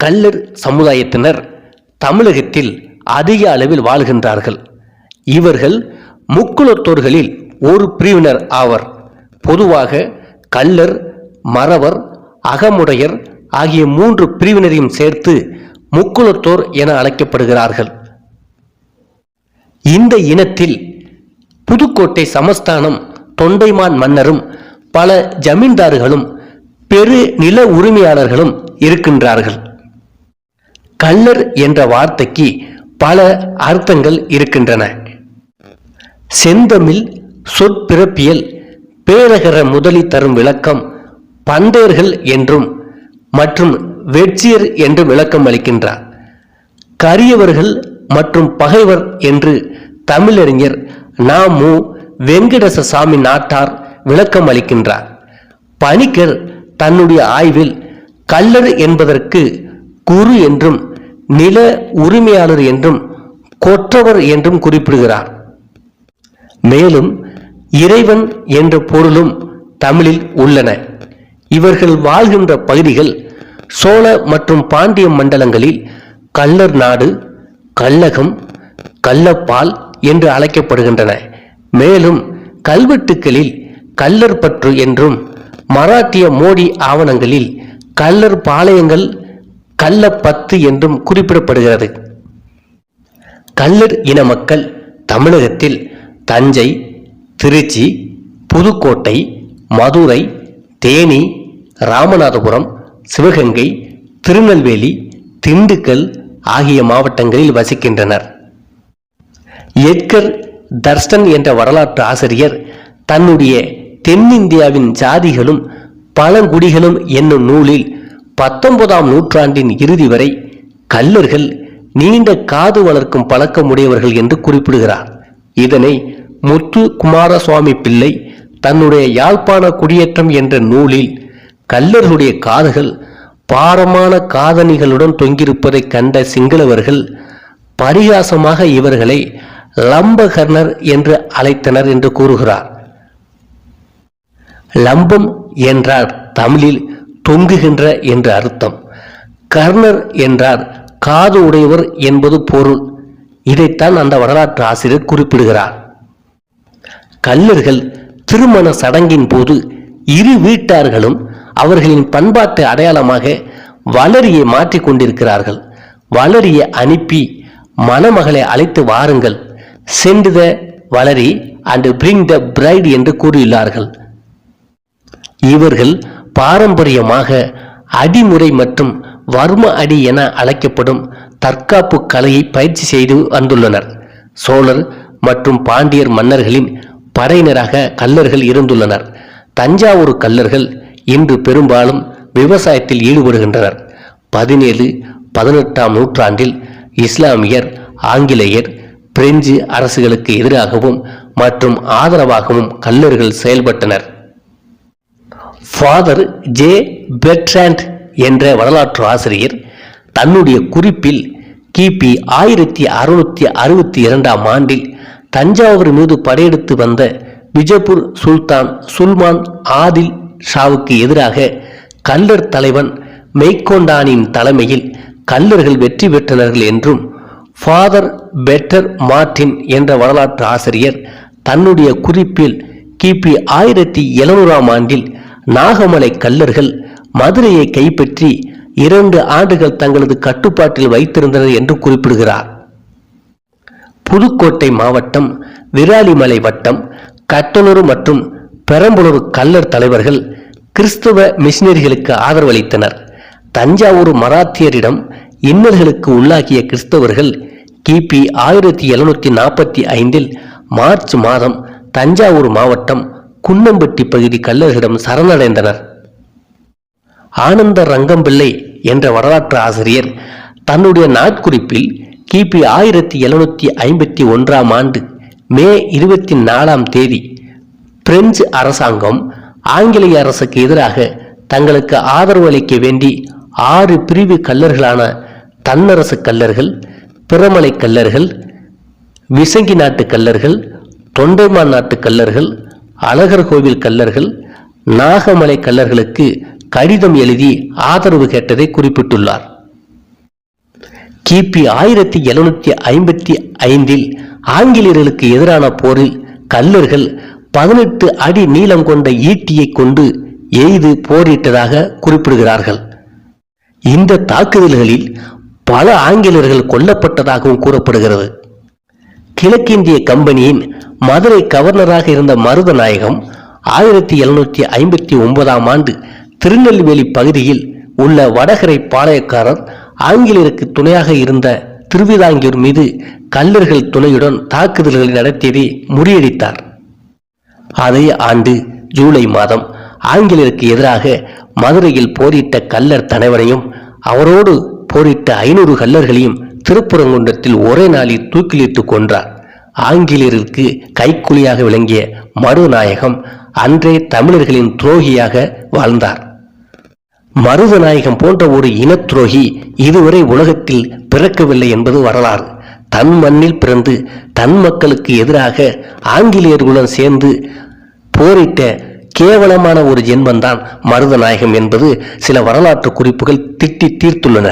கல்லர் சமுதாயத்தினர் தமிழகத்தில் அதிக அளவில் வாழ்கின்றார்கள். இவர்கள் முக்குலத்தோர்களில் ஒரு பிரிவினர் ஆவர். பொதுவாக கல்லர் மறவர் அகமுடையர் ஆகிய மூன்று பிரிவினரையும் சேர்த்து முக்குலத்தோர் என அழைக்கப்படுகிறார்கள். இந்த இனத்தில் புதுக்கோட்டை சமஸ்தானம் தொண்டைமான் மன்னரும் பல ஜமீன்தார்களும் பெரு நில உரிமையாளர்களும் இருக்கின்றார்கள். கள்ளர் என்ற வார்த்தைக்கு பல அர்த்தங்கள் இருக்கின்றன. செந்தமிழ் சொற்பிறப்பியல் பேரகர முதலி தரும் விளக்கம் பண்டையர்கள் என்றும் மற்றும் வெட்சியர் என்று விளக்கம் அளிக்கின்றார். கரியவர்கள் மற்றும் பகைவர் என்று தமிழறிஞர் நா மு வெங்கடச சாமி நாட்டார் விளக்கம் அளிக்கின்றார். பணிக்கர் தன்னுடைய ஆய்வில் கல்லர் என்பதற்கு குரு என்றும் நில உரிமையாளர் என்றும் கொற்றவர் என்றும் குறிப்பிடுகிறார். மேலும் இறைவன் என்ற பொருளும் தமிழில் உள்ளன. இவர்கள் வாழ்கின்ற பகுதிகள் சோழ மற்றும் பாண்டிய மண்டலங்களில் கள்ளர் நாடு கள்ளகம் கள்ளப்பால் என்று அழைக்கப்படுகின்றன. மேலும் கல்வெட்டுக்களில் கள்ளர் பற்று என்றும் மராட்டிய மோடி ஆவணங்களில் கள்ளர் பாளையங்கள் கள்ளப்பத்து என்றும் குறிப்பிடப்படுகிறது. கள்ளர் இன மக்கள் தமிழகத்தில் தஞ்சை திருச்சி புதுக்கோட்டை மதுரை தேனி ராமநாதபுரம் சிவகங்கை திருநெல்வேலி திண்டுக்கல் ஆகிய மாவட்டங்களில் வசிக்கின்றனர். எட்கர் தர்ஸ்டன் என்ற வரலாற்று ஆசிரியர் தன்னுடைய தென்னிந்தியாவின் ஜாதிகளும் பழங்குடிகளும் என்னும் நூலில் பத்தொன்பதாம் நூற்றாண்டின் இறுதி வரை கல்லர்கள் நீண்ட காது வளர்க்கும் பழக்கம் உடையவர்கள் என்று குறிப்பிடுகிறார். இதனை முத்து குமாரசுவாமி பிள்ளை தன்னுடைய யாழ்ப்பாண குடியேற்றம் என்ற நூலில் கல்லர்களுடைய காதுகள் பாரமான காதணிகளுடன் தொங்கியிருப்பதை கண்ட சிங்களவர்கள் பரிகாசமாக இவர்களை லம்பகர்ணர் என்று அழைத்தனர் என்று கூறுகிறார். லம்பம் என்றார் தமிழில் தொங்குகின்ற என்று அர்த்தம். கர்ணர் என்றார் காது உடையவர் என்பது பொருள். இதைத்தான் அந்த வரலாற்று ஆசிரியர் குறிப்பிடுகிறார். கல்லர்கள் திருமண சடங்கின் போது இரு வீட்டார்களும் அவர்களின் பண்பாட்டு அடையாளமாக வளரியை மாற்றிக் கொண்டிருக்கிறார்கள். வளரியை அனுப்பி மணமகளை அழைத்து வாருங்கள். Send the வளரி and bring the bride என்று கூறியுள்ளார்கள். இவர்கள் பாரம்பரியமாக அடிமுறை மற்றும் வர்ம அடி என அழைக்கப்படும் தற்காப்பு கலையை பயிற்சி செய்து வந்துள்ளனர். சோழர் மற்றும் பாண்டியர் மன்னர்களின் படையினராக கல்லர்கள் இருந்துள்ளனர். தஞ்சாவூர் கல்லர்கள் இன்று பெரும்பாலும் விவசாயத்தில் ஈடுபடுகின்றனர். பதினேழு பதினெட்டாம் நூற்றாண்டில் இஸ்லாமியர் ஆங்கிலேயர் பிரெஞ்சு அரசுகளுக்கு எதிராகவும் மற்றும் ஆதரவாகவும் கல்லர்கள் செயல்பட்டனர். ஃபாதர் ஜே பெட்ராண்ட் என்ற வரலாற்று ஆசிரியர் தன்னுடைய குறிப்பில் கிபி ஆயிரத்தி அறுநூத்தி அறுபத்தி இரண்டாம் ஆண்டில் தஞ்சாவூர் மீது படையெடுத்து வந்த பிஜப்பூர் சுல்தான் சுல்மான் ஆதில் ஷாவுக்கு எதிராக கல்லர் தலைவன் மெய்கொண்டானின் தலைமையில் கல்லர்கள் வெற்றி பெற்றனர்கள் என்றும் ஃபாதர் பெட்டர் மார்டின் என்ற வரலாற்று ஆசிரியர் தன்னுடைய குறிப்பில் கிபி ஆயிரத்தி எழுநூறாம் ஆண்டில் நாகமலை கல்லர்கள் மதுரையை கைப்பற்றி இரண்டு ஆண்டுகள் தங்களது கட்டுப்பாட்டில் வைத்திருந்தனர் என்று குறிப்பிடுகிறார். புதுக்கோட்டை மாவட்டம் விராலிமலை வட்டம் கட்டலூர் மற்றும் பெரம்பலூர் கல்லர் தலைவர்கள் கிறிஸ்தவ மிஷினரிகளுக்கு ஆதரவளித்தனர். தஞ்சாவூர் மராத்தியரிடம் இன்னல்களுக்கு உள்ளாகிய கிறிஸ்தவர்கள் கிபி ஆயிரத்தி எழுநூத்தி நாற்பத்தி ஐந்தில் மார்ச் மாதம் தஞ்சாவூர் மாவட்டம் குன்னம்பட்டி பகுதி கல்லர்களிடம் சரணடைந்தனர். ஆனந்த ரங்கம்பிள்ளை என்ற வரலாற்று ஆசிரியர் தன்னுடைய நாட்குறிப்பில் கிபி ஆயிரத்தி எழுநூத்தி ஐம்பத்தி ஒன்றாம் ஆண்டு மே இருபத்தி நாலாம் தேதி பிரெஞ்சு அரசாங்கம் ஆங்கிலேய அரசுக்கு எதிராக தங்களுக்கு ஆதரவு அளிக்க வேண்டி ஆறு பிரிவு கல்லர்களான தன்னரசு கல்லர்கள் பிரமலை கல்லர்கள் விசங்கி நாட்டு கல்லர்கள் தொண்டைமான் நாட்டு கல்லர்கள் அழகர் கோவில் கல்லர்கள் நாகமலை கல்லர்களுக்கு கடிதம் எழுதி ஆதரவு கேட்டதை குறிப்பிட்டுள்ளார். கிபி ஆயிரத்தி எழுநூத்தி ஐம்பத்தி ஐந்தில் ஆங்கிலேயர்களுக்கு எதிரான போரில் கல்லர்கள் பதினெட்டு அடி நீளம் கொண்ட ஈட்டியை கொண்டு எய்து போரிட்டதாக குறிப்பிடுகிறார்கள். இந்த தாக்குதல்களில் பல ஆங்கிலேயர்கள் கொல்லப்பட்டதாகவும் கூறப்படுகிறது. கிழக்கிந்திய கம்பெனியின் மதுரை கவர்னராக இருந்த மருதநாயகம் ஆயிரத்தி எழுநூத்தி ஐம்பத்தி ஒன்பதாம் ஆண்டு திருநெல்வேலி பகுதியில் உள்ள வடகரை பாளையக்காரர் ஆங்கிலேயருக்கு துணையாக இருந்த திருவிதாங்கூர் மீது கல்லர்கள் துணையுடன் தாக்குதல்களை நடத்தியதை முறியடித்தார். அதே ஆண்டு ஜூலை மாதம் ஆங்கிலேயருக்கு எதிராக மதுரையில் போரிட்ட கல்லர் தலைவரையும் அவரோடு போரிட்ட ஐநூறு கல்லர்களையும் திருப்புறங்குன்றத்தில் ஒரே நாளில் தூக்கிலிட்டு கொன்றார். ஆங்கிலேயருக்கு கைக்குலியாக விளங்கிய மருநாயகம் அன்றே தமிழர்களின் துரோகியாக வாழ்ந்தார். மருதநாயகம் போன்ற ஒரு இன துரோகி இதுவரை உலகத்தில் பிறக்கவில்லை என்பது வரலாறு. தன் மண்ணில் பிறந்து தன் மக்களுக்கு எதிராக ஆங்கிலேயர்களுடன் சேர்ந்து போரிட்ட கேவலமான ஒரு ஜென்மந்தான் மருதநாயகம் என்பது சில வரலாற்று குறிப்புகள் திட்டி தீர்த்துள்ளன.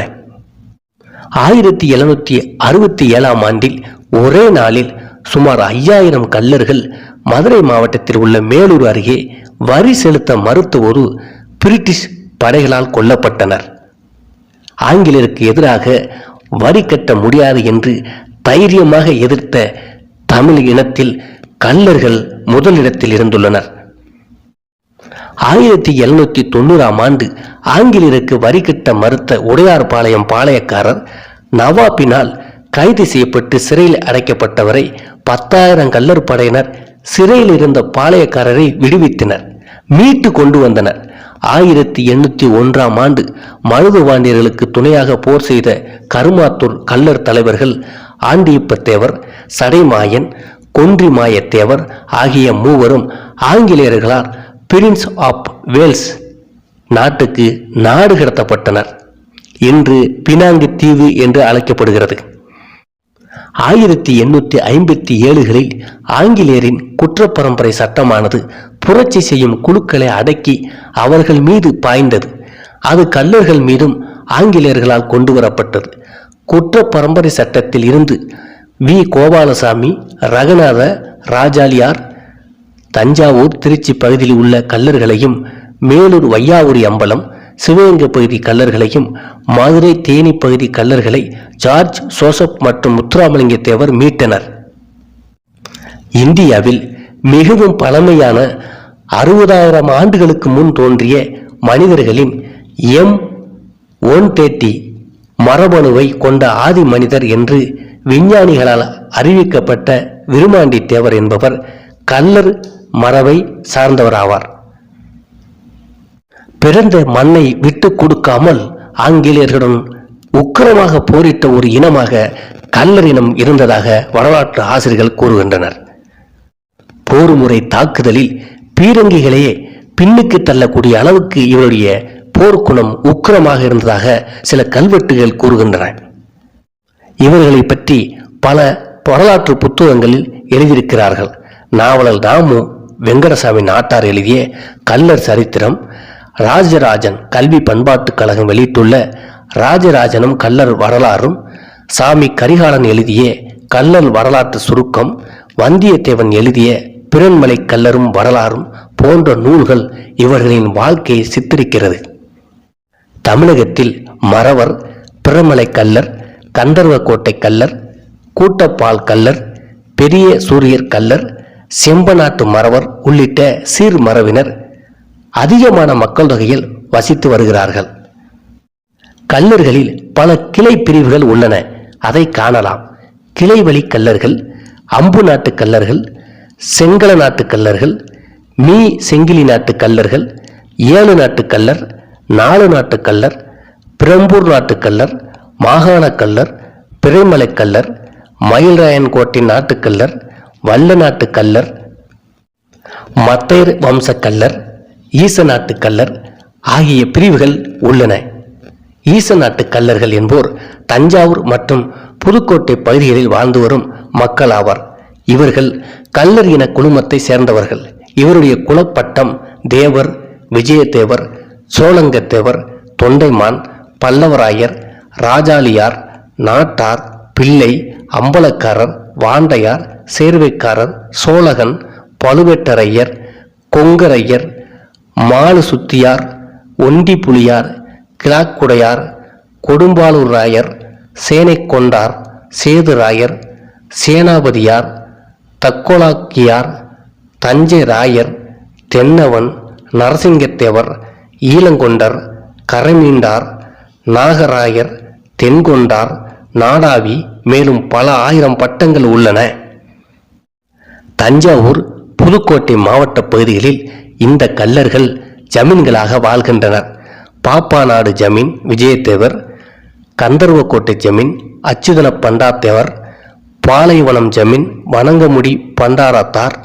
ஆயிரத்தி எழுநூத்தி அறுபத்தி ஏழாம் ஆண்டில் ஒரே நாளில் சுமார் ஐயாயிரம் கல்லர்கள் மதுரை மாவட்டத்தில் உள்ள மேலூர் அருகே வரி செலுத்த மறுத்த ஒரு பிரிட்டிஷ் படைகளால் கொல்லப்பட்டனர். ஆங்கிலேயருக்கு எதிராக வரி கட்ட முடியாது என்று தைரியமாக எதிர்த்த தமிழ் இனத்தில் கல்லர்கள் முதலிடத்தில் இருந்துள்ளனர். ஆயிரத்தி எழுநூத்தி தொண்ணூறாம் ஆண்டு ஆங்கிலேயருக்கு வரி கட்ட மறுத்த உடையார்பாளையம் பாளையக்காரர் நவாபினால் கைது செய்யப்பட்டு சிறையில் அடைக்கப்பட்டவரை பத்தாயிரம் கல்லர் படையினர் சிறையில் இருந்த பாளையக்காரரை விடுவித்தனர் மீட்டு கொண்டு வந்தனர். ஆயிரத்தி எண்ணூத்தி ஒன்றாம் ஆண்டு மருதுவாண்டியர்களுக்கு துணையாக போர் செய்த கருமாத்தூர் கல்லர் தலைவர்கள் ஆண்டியப்பத்தேவர் சடைமாயன் கொன்றிமாயத்தேவர் ஆகிய மூவரும் ஆங்கிலேயர்களால் பிரின்ஸ் ஆப் வேல்ஸ் நாட்டுக்கு நாடு கடத்தப்பட்டனர். இன்று பினாங்கு தீவு என்று அழைக்கப்படுகிறது. ஆயிரத்தி எண்ணூற்றி ஐம்பத்தி ஏழுகளில் ஆங்கிலேயரின் குற்றப்பரம்பரை சட்டமானது புரட்சி செய்யும் குழுக்களை அடக்கி அவர்கள் மீது பாய்ந்தது. அது கல்லர்கள் மீதும் ஆங்கிலேயர்களால் கொண்டு வரப்பட்டது குற்ற பரம்பரை சட்டத்தில் இருந்து வி. கோபாலசாமி ரகுநாத ராஜாலியார் தஞ்சாவூர் திருச்சி பகுதியில் உள்ள கல்லர்களையும் மேலூர் வையாவூரி அம்பலம் சிவகங்கை பகுதி கல்லர்களையும் மதுரை தேனி பகுதி கல்லர்களை ஜார்ஜ் சோசப் மற்றும் முத்துராமலிங்க தேவர் மீட்டனர். இந்தியாவில் மிகவும் பழமையான அறுபதாயிரம் ஆண்டுகளுக்கு முன் தோன்றிய மனிதர்களின் எம் ஒன் தேர்ட்டி மரபணுவை கொண்ட ஆதி மனிதர் என்று விஞ்ஞானிகளால் அறிவிக்கப்பட்ட விருமாண்டி தேவர் என்பவர் கல்லர் மரபை சார்ந்தவராவார். பிறந்த மண்ணை விட்டு கொடுக்காமல் ஆங்கிலேயர்களுடன் உக்கிரமாக போரிட்ட ஒரு இனமாக கல்லர் இனம் இருந்ததாக வரலாற்று ஆசிரியர்கள் கூறுகின்றனர். போர் முறை தாக்குதலில் பீரங்கிகளையே பின்னுக்கு தள்ளக்கூடிய அளவுக்கு இவருடைய போர்க்குணம் உக்கிரமாக இருந்ததாக சில கல்வெட்டுகள் கூறுகின்றன. இவர்களை பற்றி பல வரலாற்று புத்தகங்களில் எழுதியிருக்கிறார்கள். நாவலர் தாமு வெங்கடசாமி நாட்டார் எழுதிய கல்லர் சரித்திரம் ராஜராஜன் கல்வி பண்பாட்டுக் கழகம் வெளியிட்டுள்ள ராஜராஜனும் கல்லர் வரலாறும் சாமி கரிகாலன் எழுதிய கல்லர் வரலாற்று சுருக்கம் வந்தியத்தேவன் எழுதிய பிறன்மலை கல்லரும் வரலாறும் போன்ற நூல்கள் இவர்களின் வாழ்க்கையை சித்தரிக்கிறது. தமிழகத்தில் மறவர் பிறமலை கல்லர் கந்தர்வக்கோட்டை கல்லர் கூட்டப்பால் கல்லர் பெரிய சூரியர் கல்லர் செம்பநாட்டு மறவர் உள்ளிட்ட சீர் மரபினர் அதிகமான மக்கள் தொகையில் வசித்து வருகிறார்கள். கல்லர்களில் பல கிளை பிரிவுகள் உள்ளன. அதை காணலாம். கிளை வழி கல்லர்கள் அம்பு நாட்டு கல்லர்கள் செங்கல நாட்டு கல்லர்கள் மீ செங்கிலி நாட்டு கல்லர்கள் ஏழு நாட்டு கல்லர் நாலு நாட்டு கல்லர் பிரம்பூர் நாட்டு கல்லர் மாகாண கல்லர் பிறைமலை கல்லர் மயில்ராயன் கோட்டை நாட்டுக்கல்லர் வல்ல நாட்டு கல்லர் மத்தையர் வம்ச கல்லர் ஈச நாட்டு கல்லர் ஆகிய பிரிவுகள் உள்ளன. ஈச நாட்டு கல்லர்கள் என்போர் தஞ்சாவூர் மற்றும் புதுக்கோட்டை பகுதிகளில் வாழ்ந்து வரும் மக்கள் ஆவார். இவர்கள் கல்லர் இன குழுமத்தை சேர்ந்தவர்கள். இவருடைய குலப்பட்டம் தேவர் விஜயதேவர் சோழங்கத்தேவர் தொண்டைமான் பல்லவராயர் ராஜாளியார் நாட்டார் பிள்ளை அம்பலக்காரர் வாண்டையார் சேர்வைக்காரர் சோழகன் பழுவேட்டரையர் கொங்கரையர் மாலு சுத்தியார் ஒண்டி புலியார் கிழக்குடையார் கொடும்பாளூர் ராயர் சேனை கொண்டார் சேதுராயர் சேனாபதியார் தக்கோலாக்கியார் தஞ்சை ராயர் தென்னவன் நரசிங்கத்தேவர் ஈலங்கொண்டர் கரைமீண்டார் நாகராயர் தென்கொண்டார் நாடாவி மேலும் பல ஆயிரம் பட்டங்கள் உள்ளன. தஞ்சாவூர் புதுக்கோட்டை மாவட்ட பகுதிகளில் இந்த கல்லர்கள் ஜமீன்களாக வாழ்கின்றனர். பாப்பாநாடு ஜமீன் விஜயத்தேவர் கந்தர்வக்கோட்டை ஜமீன் அச்சுதன பண்டாத்தேவர் பாலைவனம் ஜமீன் வணங்கமுடி பண்டாரத்தார்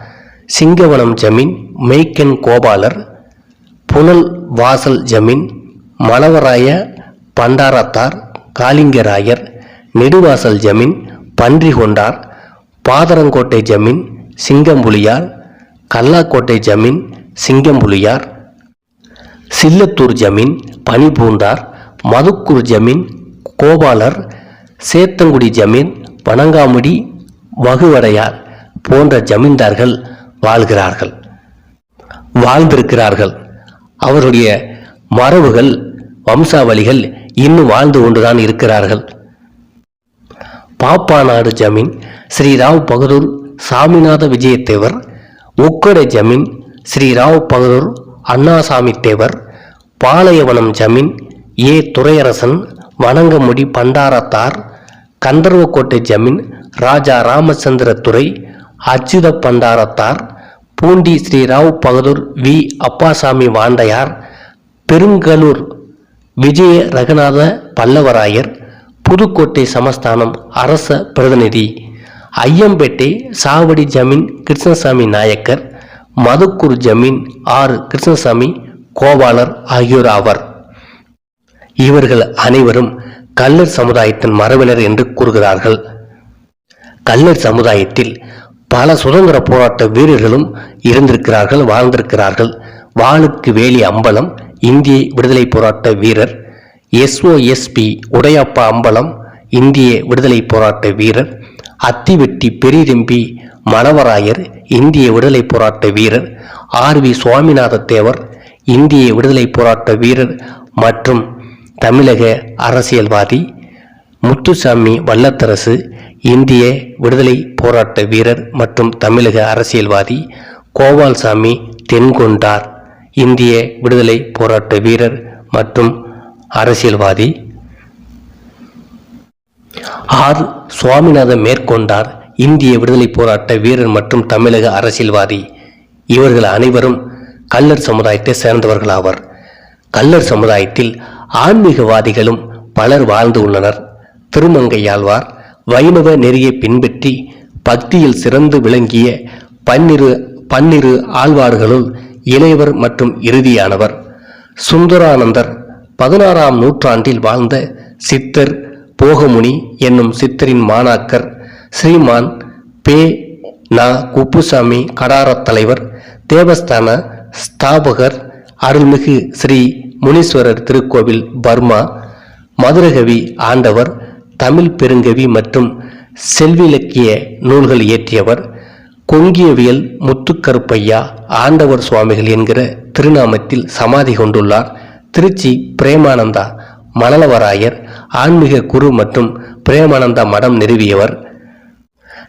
சிங்கவனம் ஜமீன் மெய்க்கன் கோபாலர் புனல் வாசல் ஜமீன் மலவராய பண்டாரத்தார் காளிங்கராயர் நெடுவாசல் ஜமீன் பன்றிகொண்டார் பாதரங்கோட்டை ஜமீன் சிங்கம்புலியார் கல்லாக்கோட்டை ஜமீன் சிங்கம்புலியார் சில்லத்தூர் ஜமீன் பனிபூந்தார் மதுக்கூர் ஜமீன் கோபாலர் சேத்தங்குடி ஜமீன் வணங்காமுடி வகுவடையார் போன்ற ஜமீன்தார்கள் வாழ்கிறார்கள். வாழ்ந்திருக்கிறார்கள். அவருடைய மரபுகள் வம்சாவளிகள் இன்னும் வாழ்ந்து கொண்டுதான் இருக்கிறார்கள். பாப்பாநாடு ஜமீன் ஸ்ரீ ராவ் பகதூர் சாமிநாத விஜயத்தேவர் உக்கட ஜமீன் ஸ்ரீ ராவ் பகதூர் அண்ணாசாமி தேவர் பாளையவனம் ஜமீன் ஏ. துரையரசன் வணங்கமுடி பண்டாரத்தார் கந்தர்வக்கோட்டை ஜமீன் ராஜா ராமச்சந்திர துறை அச்சுத பண்டாரத்தார் பூண்டி ஸ்ரீ ராவ் பகதூர் வி. அப்பாசாமி வாண்டையார் பெருங்கலூர் விஜய ரகுநாத பல்லவராயர் புதுக்கோட்டை சமஸ்தானம் அரச பிரதிநிதி. ஐயம்பேட்டை சாவடி ஜமீன் கிருஷ்ணசாமி நாயக்கர் மதுக்கூர் ஜமீன் ஆர். கிருஷ்ணசாமி கோபாலர் ஆகியோர் ஆவர். இவர்கள் அனைவரும் கல்லர் சமுதாயத்தின் மரபினர் என்று கூறுகிறார்கள். கல்லர் சமுதாயத்தில் பல சுதந்திர போராட்ட வீரர்களும் இருந்திருக்கிறார்கள் வாழ்ந்திருக்கிறார்கள். வாளுக்கு வேலி அம்பலம் இந்திய விடுதலை போராட்ட வீரர் எஸ்ஓஎஸ்பி உடையப்பா அம்பலம் இந்திய விடுதலை போராட்ட வீரர் அத்திவெட்டி பெரிதம்பி மணவராயர் இந்திய விடுதலை போராட்ட வீரர் ஆர் வி சுவாமிநாத தேவர் இந்திய விடுதலை போராட்ட வீரர் மற்றும் தமிழக அரசியல்வாதி முத்துசாமி வல்லத்தரசு இந்திய விடுதலை போராட்ட வீரர் மற்றும் தமிழக அரசியல்வாதி கோபால்சாமி தென்கொண்டார் இந்திய விடுதலை போராட்ட வீரர் மற்றும் அரசியல்வாதி. ஆர். சுவாமிநாதன் மேற்கொண்டார் இந்திய விடுதலை போராட்ட வீரர் மற்றும் தமிழக அரசியல்வாதி. இவர்கள் அனைவரும் கல்லர் சமுதாயத்தை சேர்ந்தவர்களாவர் கல்லர் சமுதாயத்தில் ஆன்மீகவாதிகளும் பலர் வாழ்ந்து உள்ளனர். திருமங்கையாழ்வார் வைணவ நெறியை பின்பற்றி பக்தியில் சிறந்து விளங்கிய பன்னிரு பன்னிரு ஆழ்வார்களுள் இளையவர் மற்றும் இறுதியானவர். சுந்தரானந்தர் பதினாறாம் நூற்றாண்டில் வாழ்ந்த சித்தர் போகமுனி என்னும் சித்தரின் மாணாக்கர் ஸ்ரீமான் பே நா குப்புசாமி கடாரத் தலைவர் தேவஸ்தான ஸ்தாபகர் அருள்மிகு ஸ்ரீ முனீஸ்வரர் திருக்கோவில் பர்மா மதுரகவி ஆண்டவர் தமிழ் பெருங்கவி மற்றும் செல்விலக்கிய நூல்கள் இயற்றியவர் கொங்கியவியல் முத்துக்கருப்பையா ஆண்டவர் சுவாமிகள் என்கிற திருநாமத்தில் சமாதி கொண்டுள்ளார். திருச்சி பிரேமானந்தா மணலவராயர் ஆன்மீக குரு மற்றும் பிரேமானந்தா மடம் நிறுவியவர்.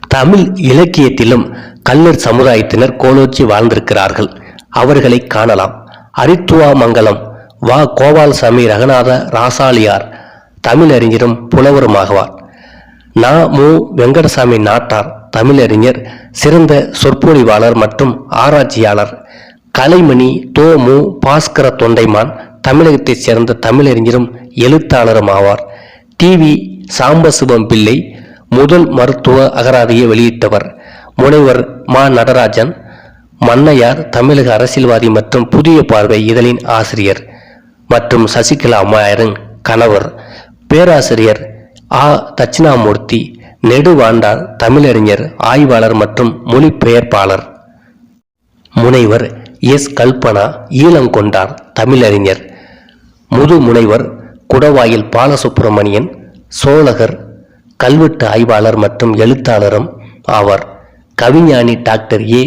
தமிழ் இலக்கியத்திலும் கல்லர் சமுதாயத்தினர் கோலோச்சி வாழ்ந்திருக்கிறார்கள். அவர்களை காணலாம். அரித்துவா மங்கலம் வா. கோபால்சாமி ரகநாத ராசாலியார் தமிழறிஞரும் புலவருமாகவார். நா. மு. வெங்கடசாமி நாட்டார் தமிழறிஞர் சிறந்த சொற்பொழிவாளர் மற்றும் ஆராய்ச்சியாளர். கலைமணி தோ. மு. பாஸ்கர தொண்டைமான் தமிழகத்தைச் சேர்ந்த தமிழறிஞரும் எழுத்தாளரும் ஆவார். டிவி சாம்பசிவம் பிள்ளை முதல் மருத்துவ அகராதியை வெளியிட்டவர். முனைவர் மா. நடராஜன் மன்னையார் தமிழக அரசியல்வாதி மற்றும் புதிய பார்வை இதழின் ஆசிரியர் மற்றும் சசிகலா அம்மாயரின் கணவர். பேராசிரியர் ஆ. தட்சிணாமூர்த்தி நெடுவாண்டார் தமிழறிஞர் ஆய்வாளர் மற்றும் மொழிபெயர்ப்பாளர். முனைவர் எஸ். கல்பனா ஈழங்கொண்டார் தமிழறிஞர். முது முனைவர் குடவாயில் பாலசுப்பிரமணியன் சோழகர் கல்வெட்டு ஆய்வாளர் மற்றும் எழுத்தாளரும் ஆவார். கவிஞானி doctor A.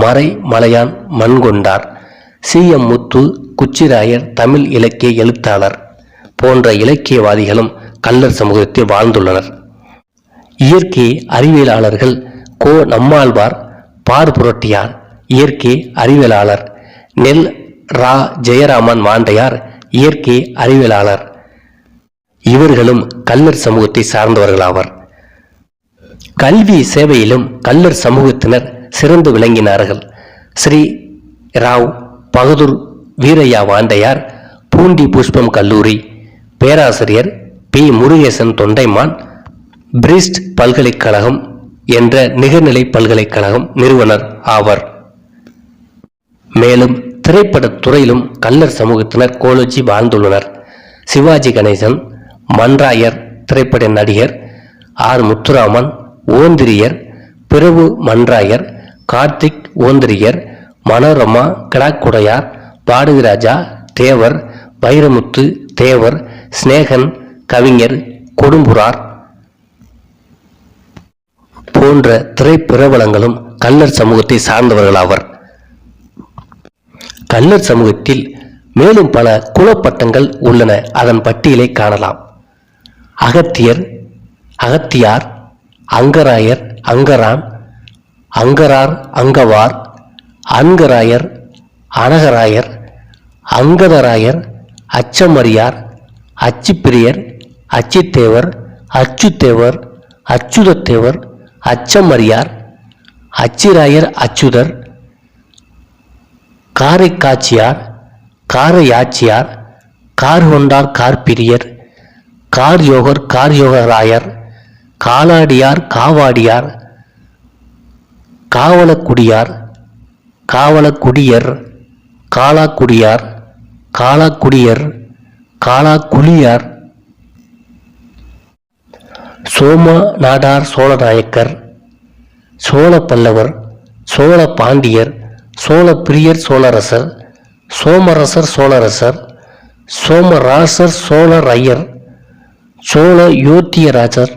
Marai Malaiyan Mankondar. C. M. Muthu Kuchirayar Tamil இலக்கிய எழுத்தாளர் போன்ற இலக்கியவாதிகளும் கல்லர் சமூகத்தில் வாழ்ந்துள்ளனர். இயற்கை அறிவியலாளர்கள் கோ. நம்மாழ்வார் பார் புரட்டியார் இயற்கை அறிவியலாளர் நெல் ரா. ஜெயராமன் மாண்டையார் இயற்கை அறிவியலாளர். இவர்களும் கல்லர் சமூகத்தை சார்ந்தவர்களாவர். கல்வி சேவையிலும் கல்லர் சமூகத்தினர் சிறந்து விளங்கினார்கள். ஸ்ரீ ராவ் பகதூர் வீரையா வாண்டையார் பூண்டி புஷ்பம் கல்லூரி பேராசிரியர் பி. முருகேசன் தொண்டைமான் பிரிஸ்ட் பல்கலைக்கழகம் என்ற நிகர்நிலை பல்கலைக்கழகம் நிறுவனர் ஆவர். மேலும் திரைப்படத் துறையிலும் கல்லர் சமூகத்தினர் கோலோச்சி வாழ்ந்துள்ளனர். சிவாஜி கணேசன் மன்றாயர் திரைப்பட நடிகர் ஆர். முத்துராமன் ஓந்திரியர் பிரபு மன்றாயர் கார்த்திக் ஓந்திரியர் மனோரமா கிடாக்குடையார் பாடகிராஜா தேவர் வைரமுத்து தேவர் சிநேகன் கவிஞர் கொடும்புரார் போன்ற திரைப்பிரபலங்களும் கல்லர் சமூகத்தை சார்ந்தவர்களாவர் கள்ளர் சமூகத்தில் மேலும் பல குலப்பட்டங்கள் உள்ளன. அதன் பட்டியலை காணலாம். Agathiyar Agathiyar Angarayar Angaran Angarar Angavar Ankarayar Anagarayar Angatharayar Achamariyar Achupriyar Achithevar Achuthevar Achuthathevar Achamariyar Achirayar Achuthar Karaikkatchiyar Karaiyatchiyar Karkondar Karpriyar car யோகர் car யோகராயர் காலாடியார் காவாடியார் காவலக்குடியார் காவலக்குடியர் காலாக்குடியார் காலாக்குடியர் காலாக்குழியார் சோம நாடார் சோழநாயக்கர் சோழ பல்லவர் சோழ பாண்டியர் சோழ பிரியர் சோழரசர் சோமரசர் சோழரசர் சோமராசர் சோழர் ஐயர் சோழ யோத்தியராஜர்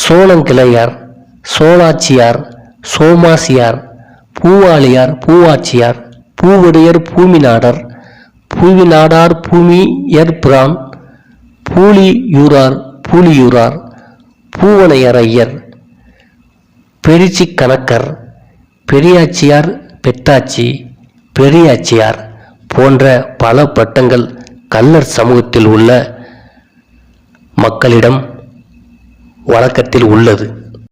சோழங்கிளையார் சோழாச்சியார் சோமாசியார் பூவாளியார் பூவாச்சியார் பூவுடையர் பூமிநாடர் பூவிநாடார் பூமியர் பிரான் பூலியூரார் பூலியூரார் பூவனையர் ஐயர் பெரிச்சி கணக்கர் பெரியாச்சியார் பெத்தாச்சி பெரியாச்சியார் போன்ற பல பட்டங்கள் கல்லர் சமூகத்தில் உள்ள மக்களிடம் வழக்கத்தில் உள்ளது.